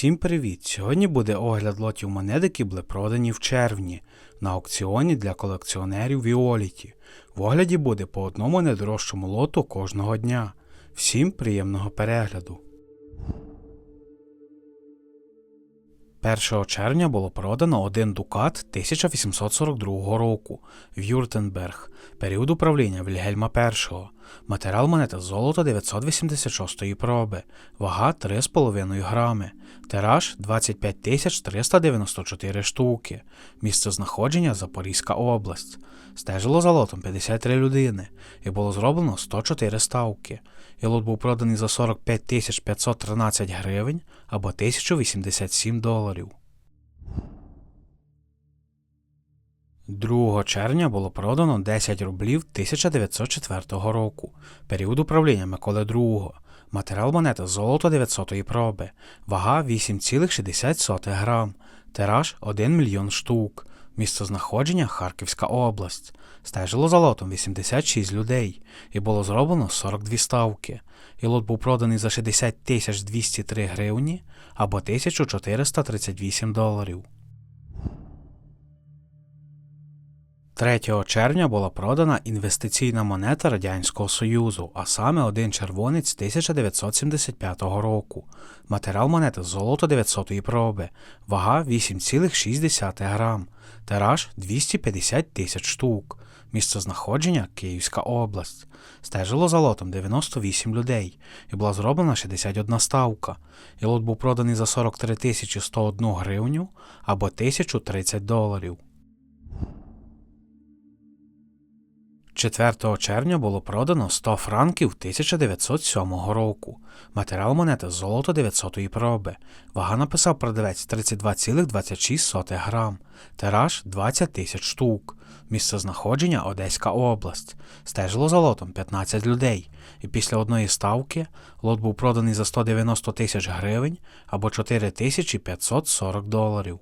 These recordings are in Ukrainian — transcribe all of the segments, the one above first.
Всім привіт! Сьогодні буде огляд лотів монет, які були продані в червні на аукціоні для колекціонерів Віоліті. В огляді буде по одному найдорожчому лоту кожного дня. Всім приємного перегляду. 1 червня було продано один дукат 1842 року Вюртенберг, період управління Вільгельма І. Матеріал монета золото 986 проби, вага 3,5 грами, тираж 25 394 штуки, місце знаходження Запорізька область. Стежило за лотом 53 людини і було зроблено 104 ставки. І лот був проданий за 45 513 гривень або 1087 доларів. 2 червня було продано 10 рублів 1904 року, період управління Миколи II. Матеріал монети золото 900-ї проби, вага 8,60 грам, тираж 1 мільйон штук, місце знаходження Харківська область. Стежило за лотом 86 людей і було зроблено 42 ставки. І лот був проданий за 60 203 гривні або 1438 доларів. 3 червня була продана інвестиційна монета Радянського Союзу, а саме один червонець 1975 року. Матеріал монети золото 900 проби, вага 8,6 грам, тираж 250 тисяч штук, місце знаходження Київська область. Стежило за лотом 98 людей і була зроблена 61 ставка. І лот був проданий за 43 тисячі 101 гривню або 1030 доларів. 4 червня було продано 100 франків 1907 року. Матеріал монети золото 900-ї проби. Вага написав продавець 32,26 грам. Тираж 20 тисяч штук. Місце знаходження Одеська область. Стежило за лотом 15 людей. І після одної ставки лот був проданий за 190 тисяч гривень або 4540 доларів.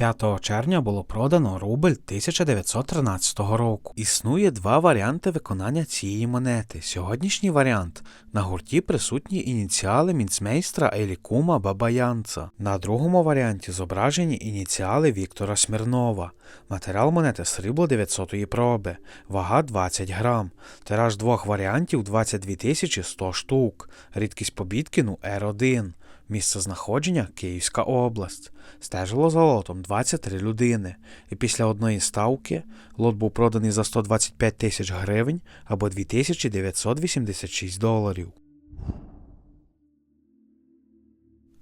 5 червня було продано рубль 1913 року. Існує два варіанти виконання цієї монети. Сьогоднішній варіант на гурті присутні ініціали мінцмейстра Елікума Бабаянца. На другому варіанті зображені ініціали Віктора Смірнова. Матеріал монети срібло 900-ї проби, вага 20 грам. Тираж двох варіантів 22 100 штук. Рідкість побідкіну R1. Місце знаходження Київська область. Стежило за лотом 23 людини, і після одної ставки лот був проданий за 125 тисяч гривень або 2986 доларів.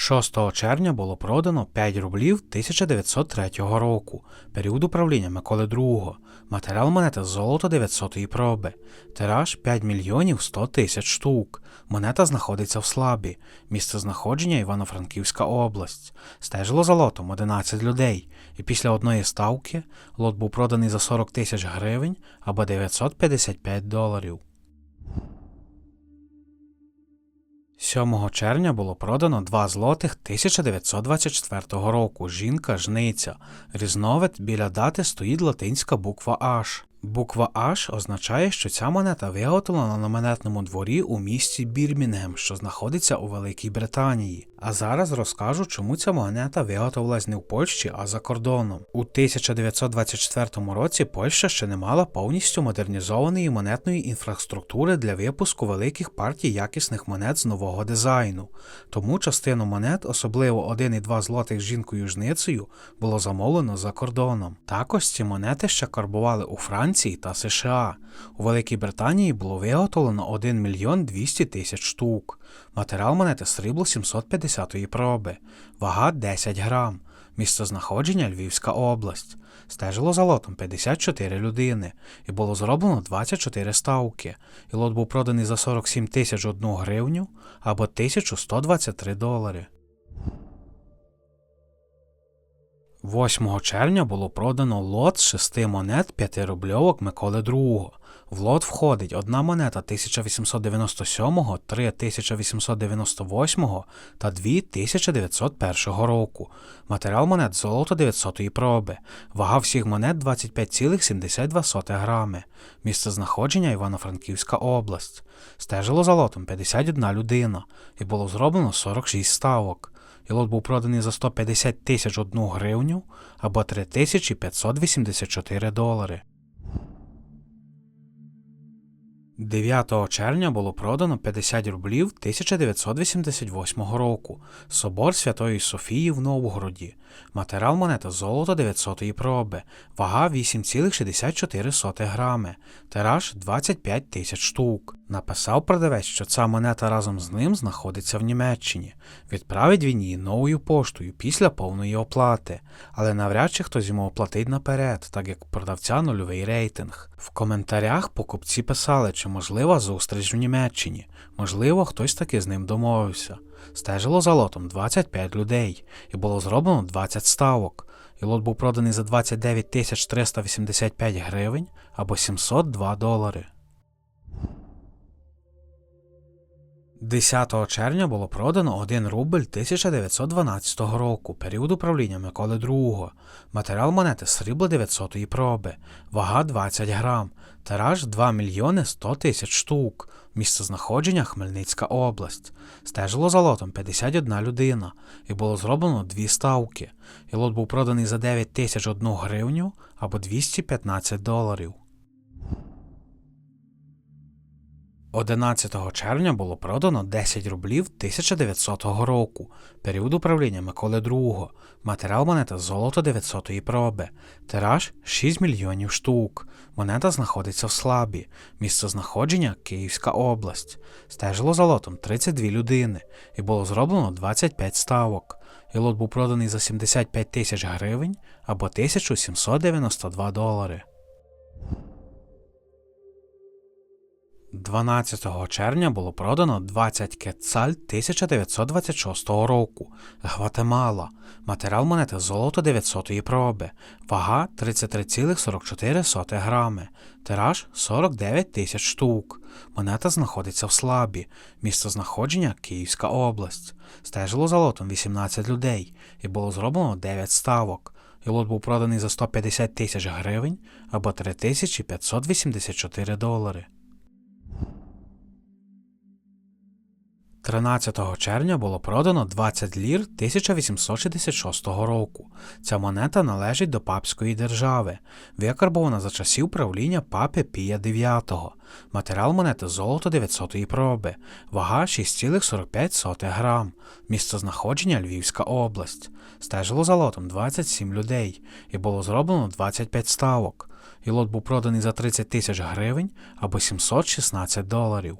6 червня було продано 5 рублів 1903 року, період управління Миколи II. Матеріал монети золото 900-ї проби, тираж 5 мільйонів 100 тисяч штук. Монета знаходиться в слабі, місце знаходження Івано-Франківська область. Стежило за лотом 11 людей, і після одної ставки лот був проданий за 40 тисяч гривень або 955 доларів. 7 червня було продано 2 злотих 1924 року. Жінка жниця. Різновид біля дати стоїть латинська буква H. Буква H означає, що ця монета виготовлена на монетному дворі у місті Бірмінгем, що знаходиться у Великій Британії. А зараз розкажу, чому ця монета виготовилась не в Польщі, а за кордоном. У 1924 році Польща ще не мала повністю модернізованої монетної інфраструктури для випуску великих партій якісних монет з нового дизайну. Тому частину монет, особливо 1 і 2 злотих з жінкою жницею, було замовлено за кордоном. Також ці монети ще карбували у Франції та США. У Великій Британії було виготовлено 1 мільйон 200 тисяч штук. Матеріал монети срібло 750-ї проби, вага 10 грам, місце знаходження Львівська область. Стежило за лотом 54 людини, і було зроблено 24 ставки, і лот був проданий за 47 тисяч 1 гривню або 1123 долари. 8 червня було продано лот з 6 монет 5 рубльовок Миколи II. В лот входить одна монета 1897, 3 1898 та 2 1901 року. Матеріал монет золото 900-ї проби. Вага всіх монет 25,72 грами. Місце знаходження Івано-Франківська область. Стежило за лотом 51 людина і було зроблено 46 ставок. І лот був проданий за 150 тисяч одну гривню або 3584 долари. 9 червня було продано 50 рублів 1988 року. Собор Святої Софії в Новгороді. Матеріал монета золото 900 проби. Вага 8,64 грами. Тираж 25 тисяч штук. Написав продавець, що ця монета разом з ним знаходиться в Німеччині. Відправить він її новою поштою після повної оплати, але навряд чи хтось йому оплатить наперед, так як продавця нульовий рейтинг. В коментарях покупці писали, чи можлива зустріч в Німеччині. Можливо, хтось таки з ним домовився. Стежило за лотом 25 людей, і було зроблено 20 ставок. І лот був проданий за 29 тисяч 385 гривень або 702 долари. 10 червня було продано 1 рубль 1912 року, період управління Миколи II. Матеріал монети срібло 900-ї проби, вага 20 грам, тираж 2 мільйони 100 тисяч штук, місце знаходження Хмельницька область. Стежило за лотом 51 людина, і було зроблено дві ставки. І лот був проданий за 9 тисяч 1 гривню або 215 доларів. 11 червня було продано 10 рублів 1900 року, період управління Миколи II, матеріал монета золото 900-ї проби, тираж 6 мільйонів штук. Монета знаходиться в слабі, місце знаходження Київська область. Стежило за лотом 32 людини і було зроблено 25 ставок. І лот був проданий за 75 тисяч гривень або 1792 долари. 12 червня було продано 20 кецаль 1926 року. Гватемала. Матеріал монети золото 900 проби. Вага 33,44 грами. Тираж 49 тисяч штук. Монета знаходиться в слабі. Місце знаходження Київська область. Стежило за лотом 18 людей і було зроблено 9 ставок. І лот був проданий за 150 тисяч гривень або 3584 долари. 13 червня було продано 20 лір 1866 року. Ця монета належить до папської держави, викарбована за часів правління папи Пія IX. Матеріал монети золото 900-ї проби, вага 6,45 грам, місце знаходження Львівська область. Стежило за лотом 27 людей і було зроблено 25 ставок. І лот був проданий за 30 тисяч гривень або 716 доларів.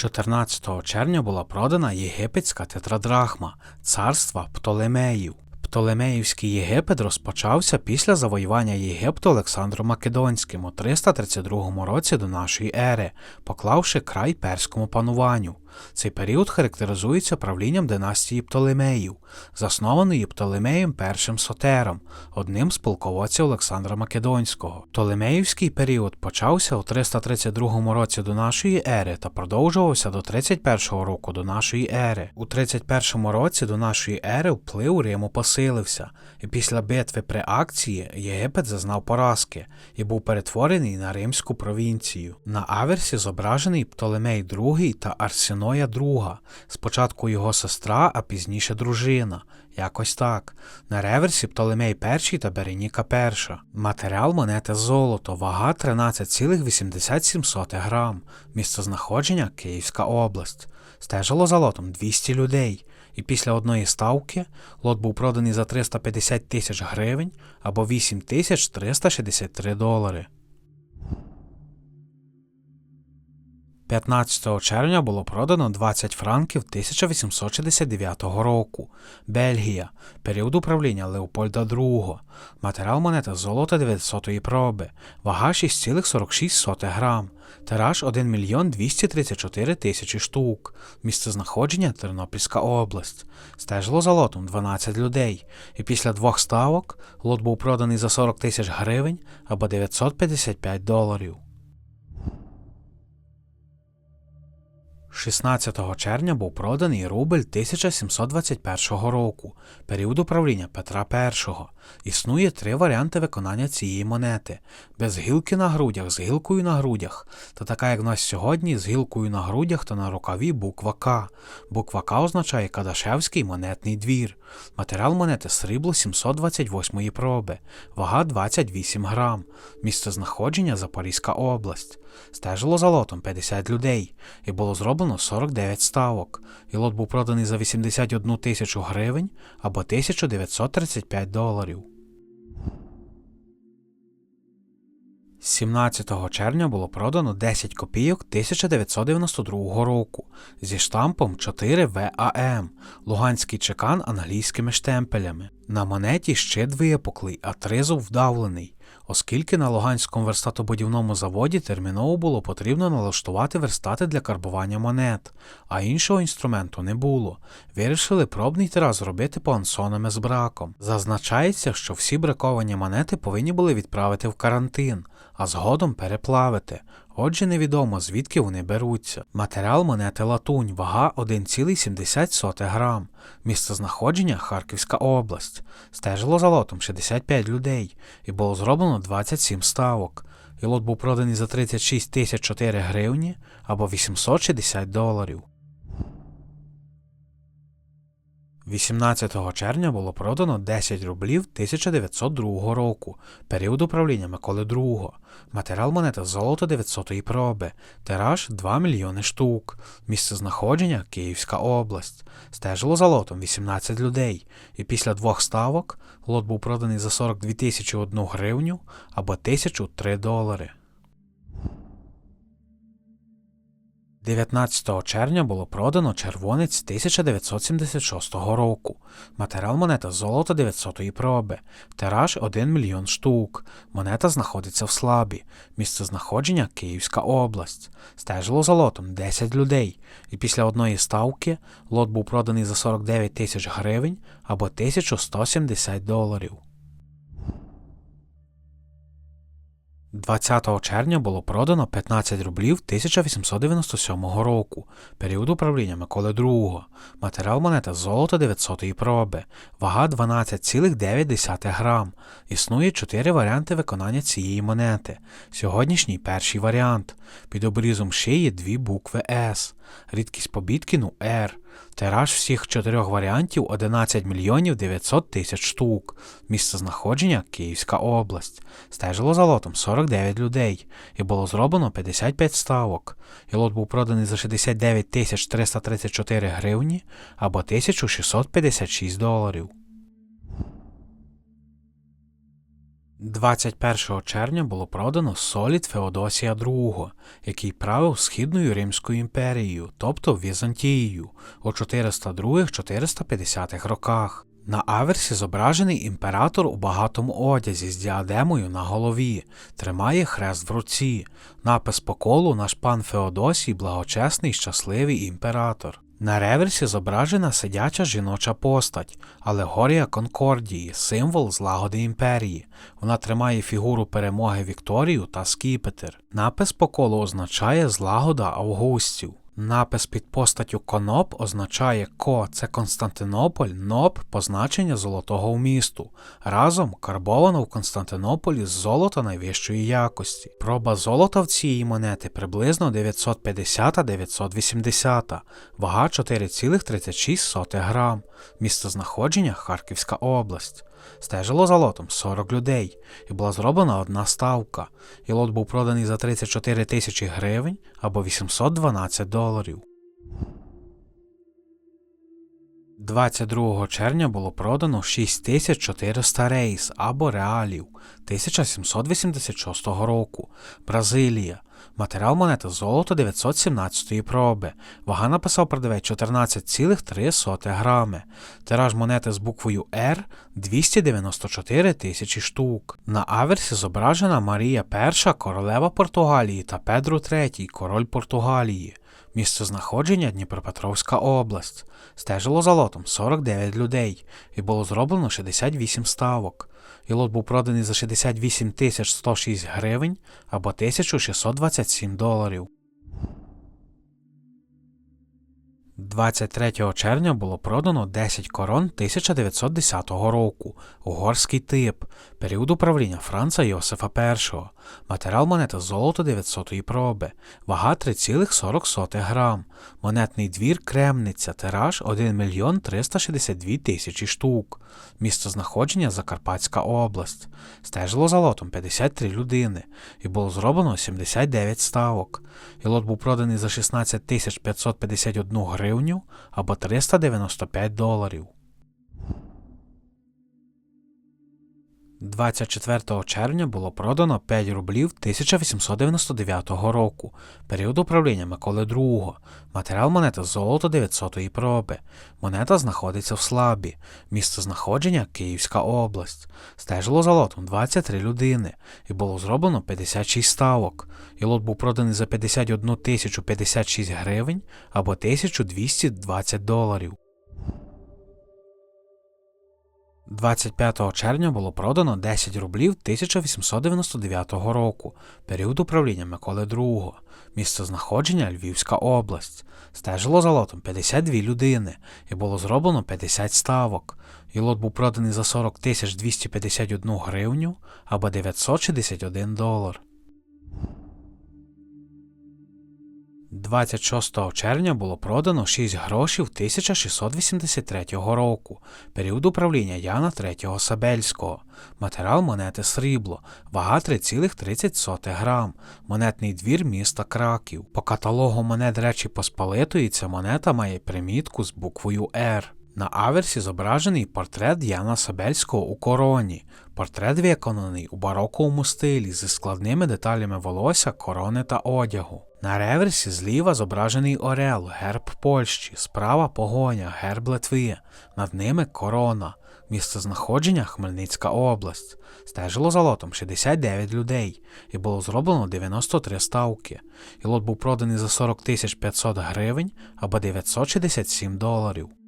14 червня була продана єгипетська тетрадрахма царства Птолемеїв. Птолемеївський Єгипет розпочався після завоювання Єгипту Олександром Македонським у 332 році до нашої ери, поклавши край перському пануванню. Цей період характеризується правлінням династії Птолемеїв, заснованої Птолемеєм І Сотером, одним з полководців Олександра Македонського. Птолемеївський період почався у 332 році до нашої ери та продовжувався до 31 року до нашої ери. У 31 році до нашої ери вплив Риму посилився, і після битви при акції Єгипет зазнав поразки і був перетворений на римську провінцію. На аверсі зображений Птолемей II та Арсіноя II, спочатку його сестра, а пізніше дружина. Якось так. На реверсі Птолемей І та Береніка І. Матеріал монети золото, вага 13,87 грам. Місце знаходження Київська область. Стежило за лотом 200 людей. І після одної ставки лот був проданий за 350 тисяч гривень або 8 тисяч 363 долари. 15 червня було продано 20 франків 1869 року. Бельгія. Період управління Леопольда II. Матеріал монети золота 900 проби. Вага 6,46 грам. Тираж 1 мільйон 234 тисячі штук. Місце знаходження Тернопільська область. Стежило за лотом 12 людей. І після двох ставок лот був проданий за 40 тисяч гривень або 955 доларів. 16 червня був проданий рубль 1721 року, період управління Петра І. Існує три варіанти виконання цієї монети: без гілки на грудях, з гілкою на грудях, та така, як в нас сьогодні, з гілкою на грудях та на рукаві буква К. Буква К означає Кадашевський монетний двір. Матеріал монети срібло 728 проби, вага 28 грам. Місце знаходження Запорізька область. Стежило за лотом 50 людей, і було зроблено 49 ставок. І лот був проданий за 81 тисячу гривень або 1935 доларів. 17 червня було продано 10 копійок 1992 року зі штампом 4 ВАМ, Луганський чекан англійськими штемпелями. На монеті щит випуклий, а тризуб вдавлений. Оскільки на Луганському верстатобудівному заводі терміново було потрібно налаштувати верстати для карбування монет, а іншого інструменту не було. Вирішили пробний тираж зробити пансонами з браком. Зазначається, що всі браковані монети повинні були відправити в карантин, а згодом переплавити. Отже, невідомо звідки вони беруться. Матеріал монети латунь, вага 1,70 грам. Місце знаходження Харківська область. Стежило за лотом 65 людей і було зроблено 27 ставок. І лот був проданий за 36 тисяч 4 гривні або 860 доларів. 18 червня було продано 10 рублів 1902 року, період управління Миколи II. Матеріал монети золото 900-ї проби, тираж 2 мільйони штук, місце знаходження Київська область. Стежило за лотом 18 людей, і після двох ставок лот був проданий за 42 тисячі 1 гривню або 1003 долари. 19 червня було продано червонець 1976 року. Матеріал монета золото 900-ї проби. Тираж 1 мільйон штук. Монета знаходиться в слабі. Місце знаходження Київська область. Стежило за лотом 10 людей. І після одної ставки лот був проданий за 49 тисяч гривень або 1170 доларів. 20 червня було продано 15 рублів 1897 року, період управління Миколи II. Матеріал монета золото 900 проби, вага 12,9 грам. Існує 4 варіанти виконання цієї монети. Сьогоднішній перший варіант. Під обрізом шиї дві букви С. Рідкість побіткіну R. Тираж всіх чотирьох варіантів 11 мільйонів 900 тисяч штук. Місце знаходження Київська область. Стежило за лотом 49 людей і було зроблено 55 ставок. І лот був проданий за 69 тисяч 334 гривні або 1656 доларів. 21 червня було продано солід Феодосія II, який правив Східною Римською імперією, тобто Візантією, у 402-450 роках. На аверсі зображений імператор у багатому одязі з діадемою на голові, тримає хрест в руці. Напис по колу наш пан Феодосій благочесний щасливий імператор. На реверсі зображена сидяча жіноча постать, алегорія Конкордії, символ злагоди імперії. Вона тримає фігуру перемоги Вікторію та скіпетр. Напис по колу означає злагода августів. Напис під постаттю коноп означає ко це Константинополь, ноп позначення золотого вмісту. Разом карбовано в Константинополі з золота найвищої якості. Проба золота в цієї монети приблизно 950-980, вага 4,36 грам. Місце знаходження Харківська область. Стежило за лотом 40 людей, і була зроблена одна ставка, і лот був проданий за 34 тисячі гривень або 812 доларів. 22 червня було продано 6400 рейс або реалів 1786 року. Бразилія. Матеріал монети золото 917 проби. Вага написав продавець 14,3 грами. Тираж монети з буквою R 294 тисячі штук. На аверсі зображена Марія І, королева Португалії та Педро III, король Португалії. Місце знаходження Дніпропетровська область. Стежило за лотом 49 людей і було зроблено 68 ставок. І лот був проданий за 68 тисяч 106 гривень або 1627 доларів. 23 червня було продано 10 корон 1910 року, угорський тип, період управління Франца Йосифа І. Матеріал монети золото 900 проби, вага 3,40 грам, монетний двір Кремниця, тираж 1 мільйон 362 тисячі штук, місце знаходження Закарпатська область. Стежило за лотом 53 людини і було зроблено 79 ставок. І лот був проданий за 16 551 гривню або 395 доларів. 24 червня було продано 5 рублів 1899 року, період управління Миколи II. Матеріал монети золото 900-ї проби. Монета знаходиться в Слабі. Місце знаходження Київська область. Стежило за лотом 23 людини і було зроблено 56 ставок. І лот був проданий за 51 тисячу 56 гривень або 1220 доларів. 25 червня було продано 10 рублів 1899 року, період управління Миколи II, місце знаходження Львівська область. Стежило за лотом 52 людини і було зроблено 50 ставок. І лот був проданий за 40 251 гривню або 961 долар. 26 червня було продано 6 грошів 1683 року, період управління Яна III Сабельського, матеріал монети срібло, вага 3,30 грам, монетний двір міста Краків. По каталогу монет Речі Посполитої ця монета має примітку з буквою R. На аверсі зображений портрет Яна Сабельського у короні. Портрет виконаний у бароковому стилі зі складними деталями волосся, корони та одягу. На реверсі зліва зображений Орел, герб Польщі, справа погоня, герб Литви, над ними корона. Місце знаходження Хмельницька область. Стежило за лотом 69 людей і було зроблено 93 ставки. І лот був проданий за 40 500 гривень або 967 доларів.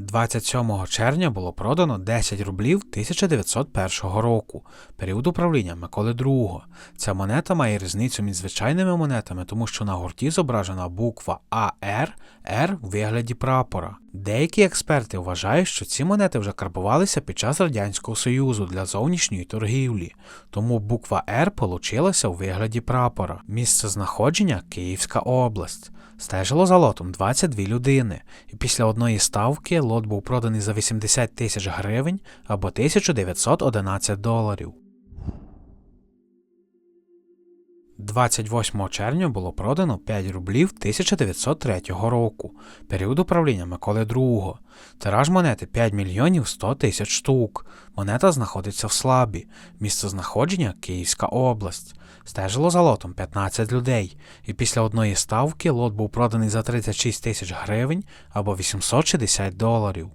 27 червня було продано 10 рублів 1901 року, період управління Миколи II. Ця монета має різницю між звичайними монетами, тому що на гурті зображена буква АР, Р у вигляді прапора. Деякі експерти вважають, що ці монети вже карбувалися під час Радянського Союзу для зовнішньої торгівлі, тому буква Р получилася у вигляді прапора. Місце знаходження Київська область. Стежило за лотом 22 людини, і після одної ставки лот був проданий за 80 тисяч гривень або 1911 доларів. 28 червня було продано 5 рублів 1903 року, період управління Миколи II. Тираж монети 5 мільйонів 100 тисяч штук. Монета знаходиться в Слабі, місце знаходження Київська область. Стежило за лотом 15 людей, і після одної ставки лот був проданий за 36 тисяч гривень або 860 доларів.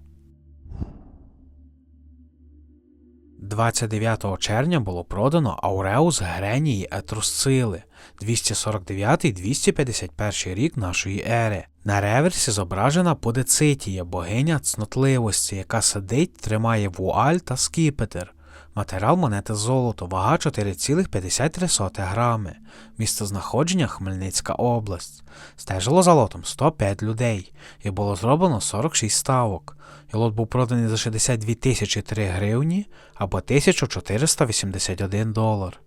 29 червня було продано Ауреус Гренії Етрусцили 249-251 рік нашої ери. На реверсі зображена Подецитія, богиня цнотливості, яка сидить, тримає вуаль та скіпетр. Матеріал монети золото, вага 4,53 грами. Місце знаходження Хмельницька область. Стежило за лотом 105 людей і було зроблено 46 ставок. І лот був проданий за 62 тисячі 3 гривні або 1481 долар.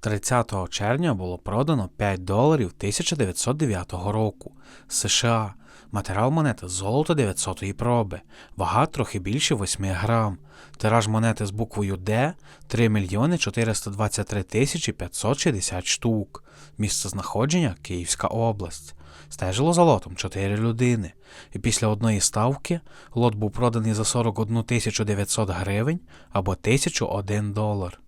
30 червня було продано 5 доларів 1909 року. США. Матеріал монети золото 900-ї проби. Вага трохи більше 8 грам. Тираж монети з буквою Д 3 мільйони 423 тисячі 560 штук. Місце знаходження Київська область. Стежило за лотом 4 людини. І після одної ставки лот був проданий за 41 900 гривень або 1001 долар.